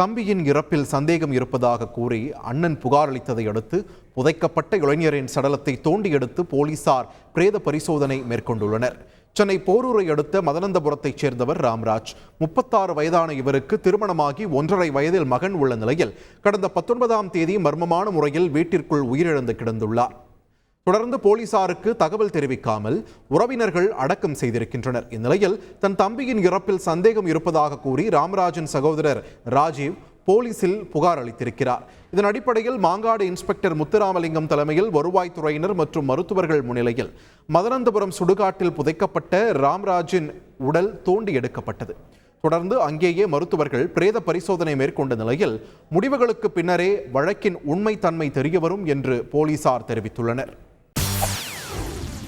தம்பியின் இறப்பில் சந்தேகம் இருப்பதாக கூறி அண்ணன் புகார் அளித்ததை அடுத்து புதைக்கப்பட்ட இளைஞரின் சடலத்தை தோண்டி எடுத்து போலீசார் பிரேத பரிசோதனை மேற்கொண்டுள்ளனர். சென்னை போரூரை அடுத்த மதனந்தபுரத்தைச் சேர்ந்தவர் ராம்ராஜ். முப்பத்தாறு வயதான இவருக்கு திருமணமாகி ஒன்றரை வயதில் மகன் உள்ள நிலையில் கடந்த பத்தொன்பதாம் தேதி மர்மமான முறையில் வீட்டிற்குள் உயிரிழந்து கிடந்துள்ளார். தொடர்ந்து போலீசாருக்கு தகவல் தெரிவிக்காமல் உறவினர்கள் அடக்கம் செய்திருக்கின்றனர். இந்நிலையில் தன் தம்பியின் இறப்பில் சந்தேகம் இருப்பதாக கூறி ராமராஜன் சகோதரர் ராஜீவ் போலீசில் புகார் அளித்திருக்கிறார். இதன் அடிப்படையில் மாங்காடு இன்ஸ்பெக்டர் முத்துராமலிங்கம் தலைமையில் வருவாய்த்துறையினர் மற்றும் மருத்துவர்கள் முன்னிலையில் மதனந்தபுரம் சுடுகாட்டில் புதைக்கப்பட்ட ராம்ராஜின் உடல் தோண்டி எடுக்கப்பட்டது. தொடர்ந்து அங்கேயே மருத்துவர்கள் பிரேத பரிசோதனை மேற்கொண்ட நிலையில் முடிவுகளுக்கு பின்னரே வழக்கின் உண்மைத்தன்மை தெரியவரும் என்று போலீசார் தெரிவித்துள்ளனர்.